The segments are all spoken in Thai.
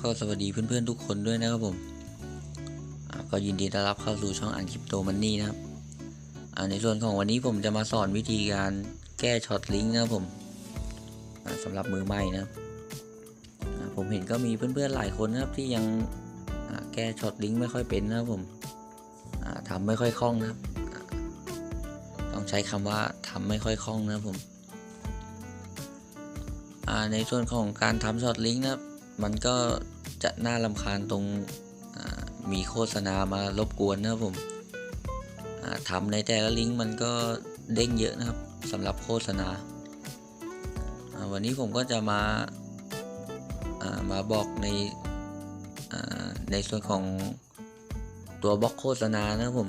ก็สวัสดีเพื่อนๆทุกคนด้วยนะครับผมก็ยินดีต้อนรับเข้าสู่ช่องอันคริปโตมันนี่นะครับในส่วนของวันนี้ผมจะมาสอนวิธีการแก้ช็อตลิงก์นะครับผมสำหรับมือใหม่นะครับผมเห็นก็มีเพื่อนๆหลายคนนะครับที่ยังแก้ช็อตลิงก์ไม่ค่อยเป็นนะครับผมอ่าทำไม่ค่อยคล่องนะครับ ต้องใช้คำว่าทำไม่ค่อยคล่องนะครับผมในส่วนของการทำช็อตลิงก์นะครับ มันก็จะน่าลำคาญตรงมีโฆษณามารบกวนนะครับผมทำในแต่ละลิงก์มันก็เด้งเยอะนะครับสำหรับโฆษณา วันนี้ผมก็จะมาามาบอกในในส่วนของตัวบล็อกโฆษณานะครับผม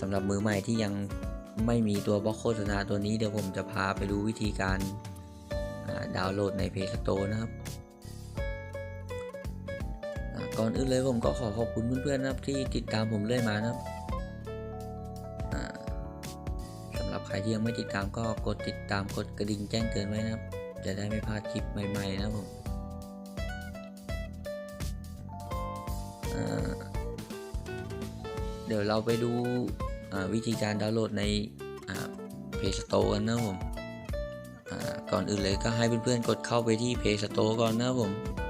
สำหรับมือใหม่ที่ยังไม่มีตัวบล็อกโฆษณาตัวนี้เดี๋ยวผมจะพาไปดูวิธีการาดาวน์โหลดใน Play Store นะครับ ก่อนอื่นเลยผมก็ขอขอบคุณเพื่อนๆนะครับที่ติดตามผมเรื่อยมานะครับสำหรับใครที่ยังไม่ติดตามก็กดติดตามกดกระดิ่งแจ้งเตือนไว้นะครับ จะได้ไม่พลาดคลิปใหม่ๆนะผมเดี๋ยวเราไปดูวิธีการดาวน์โหลดใน Play Store กันนะผมก่อนอื่นเลยก็ให้เพื่อนๆกดเข้าไปที่ Play Store ก่อนนะผมอ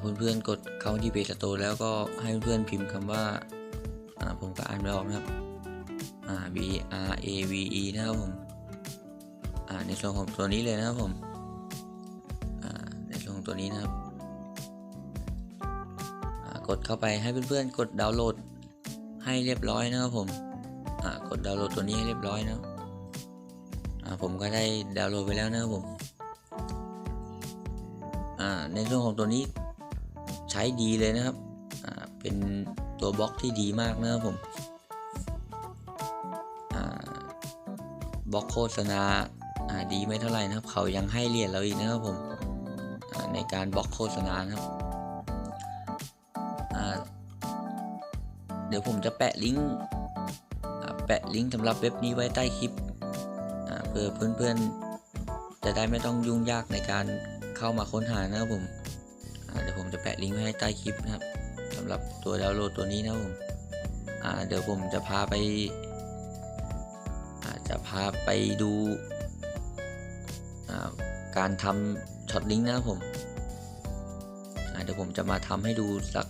เพื่อนๆกดเข้าที่ Play Store แล้วก็ให้เพื่อนๆพิมพ์คำว่าอ่าผมก็อ่านไม่ออกนะครับ B R A V E นะครับผมในส่วนของตัวนี้เลยนะครับผมในส่วนของตัวนี้นะครับ กดเข้าไปให้เพื่อนๆกดดาวน์โหลดให้เรียบร้อยนะครับผมกดดาวน์โหลดตัวนี้ให้เรียบร้อยนะผมก็ได้ดาวน์โหลดไปแล้วนะครับผมในส่วนของตัวนี้ ช้ดีเลยนะครับ เป็นตัวบล็อกที่ดีมากนะครับผมบล็อกโฆษณาาดีไม่เท่าไหร่นะครับ เขายังให้เหรียญเราอีกนะครับผมในการบล็อกโฆษณานะครับเดี๋ยวผมจะแปะลิงก์แปะลิงก์สำหรับเว็บนี้ไว้ใต้คลิปเพื่อเพื่อนๆจะได้ไม่ต้องยุ่งยากในการเข้ามาค้นหานะครับผม เดี๋ยวผมจะแปะลิงก์ไว้ให้ใต้คลิปนะครับสำหรับตัวดาวน์โหลดตัวนี้นะผมเดี๋ยวผมจะพาไปอาจะพาไปดูการทำช็อตลิงก์นะครับผมเดี๋ยวผมจะมาทำให้ดูสัก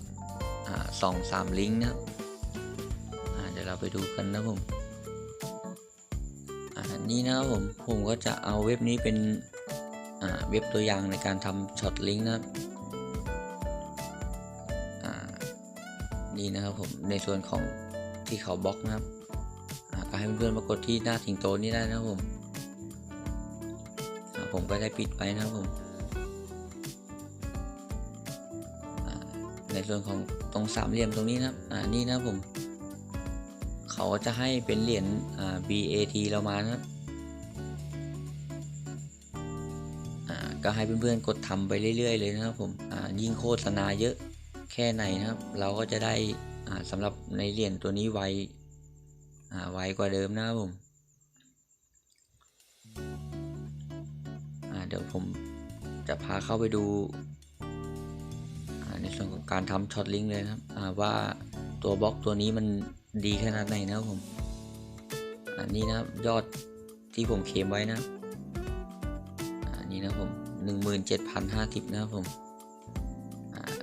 อสองสามลิงก์นะครับเดี๋ยวเราไปดูกันนะผมนี่นะครับผมผมก็จะเอาเว็บนี้เป็นเว็บตัวอย่างในการทำช็อตลิงก์นะครับ นี่นะครับผมในส่วนของที่เขาบล็อกนะครับอ่าก็ให้เพื่อนๆมากดที่หน้าสิงโตนี้ได้นะครับผมผมก็ได้ปิดไปนะครับผมในส่วนของตรงสามเหลี่ยมตรงนี้นะครับอ่านี่นะครับผม เขาจะให้เป็นเหรียญอ่า BAT เรามานะครับก็ให้เพื่อนๆกดทำไปเรื่อยๆเลยนะครับผม อ่ายิ่งโฆษณาเยอะ แค่ไหนนะครับ เราก็จะได้สำหรับในเหรียญตัวนี้ไวไวกว่าเดิมนะครับผมเดี๋ยวผมจะพาเข้าไปดูในส่วนของการทำช็อตลิงก์เลยนะครับว่าตัวบล็อกตัวนี้มันดีขนาดไหนนะครับผมอันนี้นะครับยอดที่ผมเคมไว้นะอันนี้นะผมหนึ่งหมื่นเจ็ดพันห้าสิบนะครับผม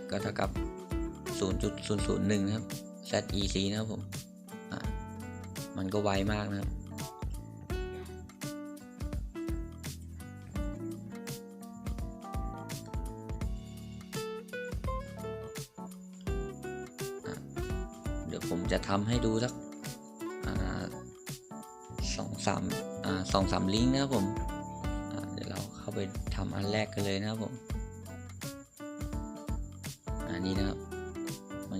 ก็เท่ากับ ศูนย์จุดศูนะครับ ZEC นะครับผมมันก็ไวมากนะครับเดี๋ยวผมจะทำให้ดูสักสองสามสองสามลิงก์นะครับผมเดี๋ยวเราเข้าไปทำอันแรกกันเลยนะครับผม อันนี้นะครับ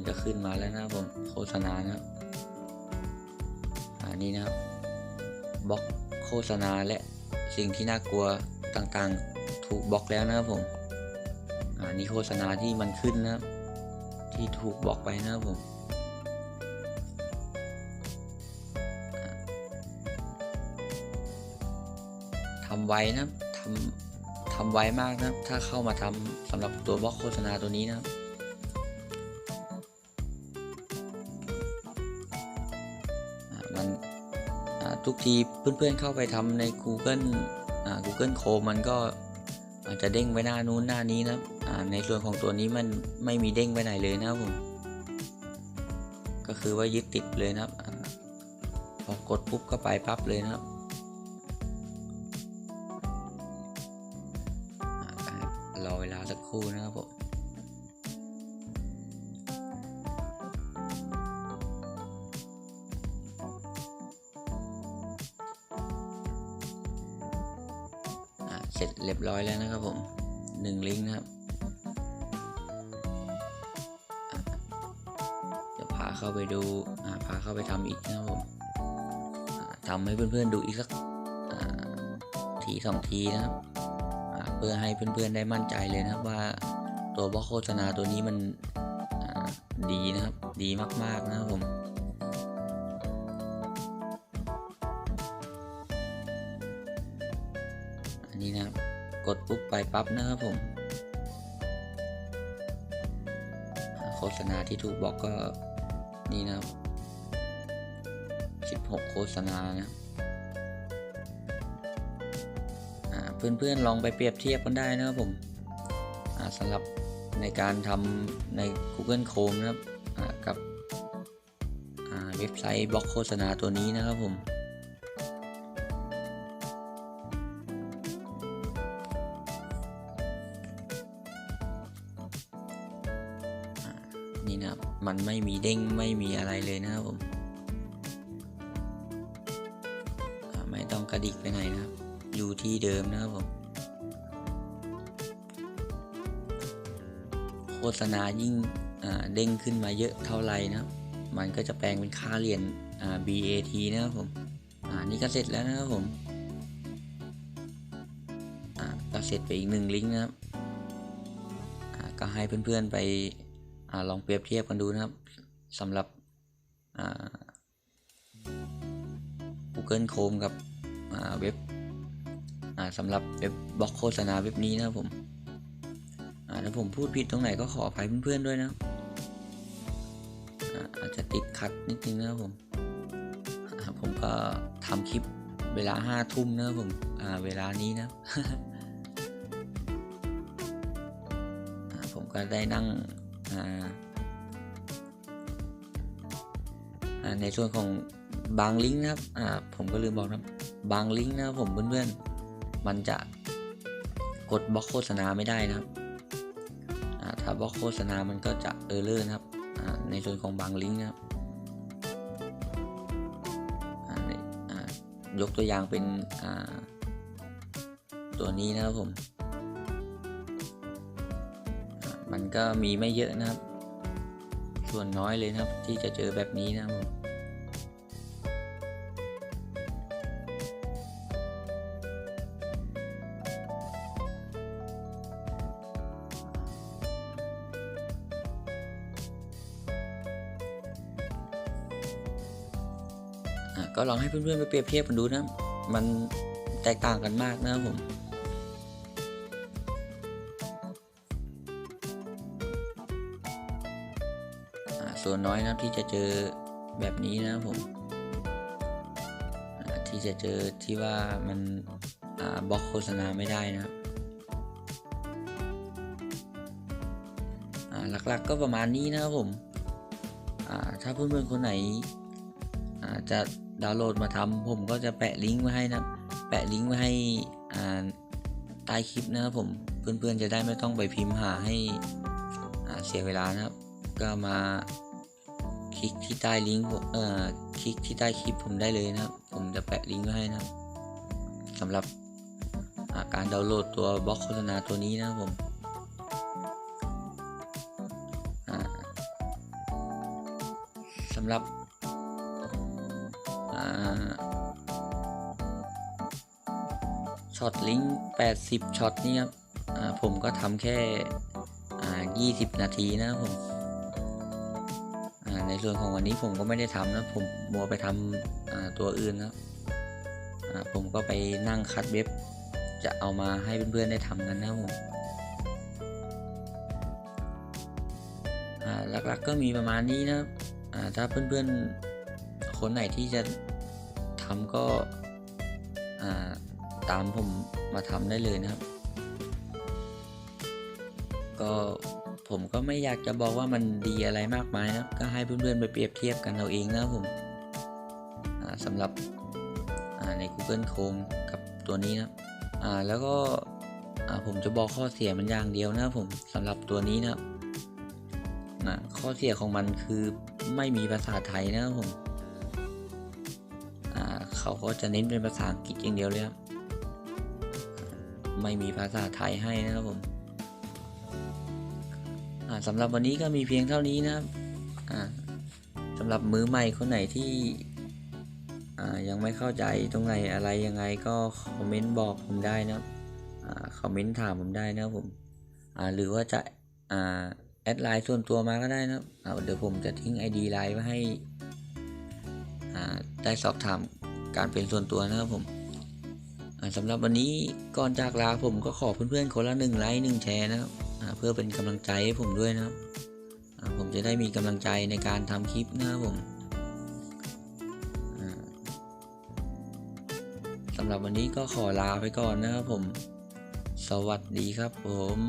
มันก็ขึ้นมาแล้วนะผมโฆษณานะครับอันนี้นะครับบล็อกโฆษณาและสิ่งที่น่ากลัวต่างๆถูกบล็อกแล้วนะครับผมอันนี้โฆษณาที่มันขึ้นนะครับ ที่ถูกบล็อกไปนะครับผมทำไวนะทำทำไวมากนะถ้าเข้ามาทำสำหรับตัวบล็อกโฆษณาตัวนี้นะครับ ทุกทีเพื่อนๆเข้าไปทำใน Google อ่า Google Chrome มันก็อาจจะเด้งไปหน้านู้นหน้านี้นะอ่าในส่วนของตัวนี้มันไม่มีเด้งไปไหนเลยนะครับผมก็คือว่ายึดติดเลยนะครับอาพอกดปุ๊บก็ไปปั๊บเลยนะครับรอเวลาสักครู่นะครับผม บร้อยแล้วนะครับผมหนึ่งลิงก์นะครับอ่าเดี๋ยวพาเข้าไปดูพาเข้าไปทำอีกนะครับผมอ่าทำให้เพื่อนๆดูอีกสักทีสองทีนะครับเพื่อให้เพื่อนๆได้มั่นใจเลยนะครับว่าตัวบล็อกโฆษณาตัวนี้มันดีนะครับ ดีมากๆนะครับผมอันนี้นะครับ กดปุ๊บไปปั๊บนะครับผมโฆษณาที่ถูกบล็อกก็นี่นะครับ 16 โฆษณานะอ่าเพื่อนๆลองไปเปรียบเทียบกันได้นะครับผมอ่าสำหรับในการทำใน Google Chrome นะครับอ่ากับอ่าเว็บไซต์บล็อกโฆษณาตัวนี้นะครับผม ไม่มีเด้งไม่มีอะไรเลยนะครับผมไม่ต้องกระดิกไปไหนนะครับ อยู่ที่เดิมนะครับผม โฆษณายิ่งเด้งขึ้นมาเยอะเท่าไหร่นะครับมันก็จะแปลงเป็นค่าเหรียญ BAT นะครับผมนี่ก็เสร็จแล้วนะครับผมก็เสร็จไปอีกหนึ่งลิงก์นะครับก็ให้เพื่อนๆไป อลองเปรียบเทียบกันดูนะครับสำหรับ Google Chrome กับเว็บสำหรับเว็บบล็อกโฆษณาเว็บนี้นะครับผมถ้าผมพูดผิดตรงไหนก็ขออภัยเพื่อนๆด้วยนะอาจจะติดขัดนิดนึงนะครับผมผมก็ทำคลิปเวลาห้าทุ่มนะครับผมเวลานี้นะผมก็ได้นั่ง ในส่วนของบางลิงก์นะครับผมก็ลืมบอกนะครับบางลิงก์นะครับผมเพื่อนๆ มันจะกดบล็อกโฆษณาไม่ได้นะครับถ้าบล็อกโฆษณา มันก็จะเออร์เลอร์นะครับในส่วนของบางลิงก์นะครับยกตัวอย่างเป็นตัวนี้นะครับผม ก็มีไม่เยอะนะครับ ส่วนน้อยเลยนะครับที่จะเจอแบบนี้นะครับผมก็ลองให้เพื่อนๆไปเปรียบเทียบกันดูนะ มันแตกต่างกันมากนะครับผม ส่วนน้อยนะครับที่จะเจอแบบนี้นะผมที่จะเจอที่ว่ามันบล็อกโฆษณาไม่ได้นะครับอ่าหลักๆก็ประมาณนี้นะครับผมอ่าถ้าเพื่อนๆคนไหนจะดาวน์โหลดมาทำผมก็จะแปะลิงก์ไว้ให้นะแปะลิงก์ไว้ให้ใต้คลิปนะครับผมเพื่อนๆจะได้ไม่ต้องไปพิมพ์หาให้เสียเวลานะครับ ก็มา คลิกที่ใต้ลิงก์เอ่อคลิกที่ใต้คลิปผมได้เลยนะครับ ผมจะแปะลิงก์ไว้ให้นะครับสำหรับาการดาวน์โหลดตัวบล็อกโฆษณาตัวนี้นะครับผมสำหรับช็อตลิงก์80ช็อตนี่ครับผมก็ทำแค่อ่า20 นาทีนะครับผม ในส่วนของวันนี้ผมก็ไม่ได้ทำนะ ผมมัวไปทำตัวอื่นนะผมก็ไปนั่งคัดเว็บ จะเอามาให้เพื่อนๆได้ทำกันนะผมหลักๆก็มีประมาณนี้นะถ้าเพื่อนๆ คนไหนที่จะทำก็ตามผมมาทำได้เลยนะครับ ก็ ผมก็ไม่อยากจะบอกว่ามันดีอะไรมากมายนะครับก็ให้เพื่อนๆไปเปรียบเทียบกันเอาเองนะครับผมสำหรับใน Google Chrome กับตัวนี้นะครับแล้วก็ผมจะบอกข้อเสียมันอย่างเดียวนะครับผมสำหรับตัวนี้นะครับข้อเสียของมันคือไม่มีภาษาไทยนะครับผมเขาก็จะเน้นเป็นภาษาอังกฤษอย่างเดียวเลยครับไม่มีภาษาไทยให้นะครับผม สำหรับวันนี้ก็มีเพียงเท่านี้นะครับสำหรับมือใหม่คนไหนที่ยังไม่เข้าใจตรงไหนอะไรยังไงก็คอมเมนต์บอกผมได้นะครับอ่าคอมเมนต์ถามผมได้นะครับผมหรือว่าจะาแอดไลน์ส่วนตัวมาก็ได้นะครับเดี๋ยวผมจะทิ้ง ID ไลน์ไว้ให้ได้สอบถามการเป็นส่วนตัวนะครับผมสำหรับวันนี้ก่อนจากลาผมก็ขอเพื่อนๆคนละหนึ่งไลค์หนึ่งแชร์นะครับ เพื่อเป็นกำลังใจให้ผมด้วยนะครับผมจะได้มีกำลังใจในการทำคลิปนะครับผมสำหรับวันนี้ก็ขอลาไปก่อนนะครับผม สวัสดีครับผม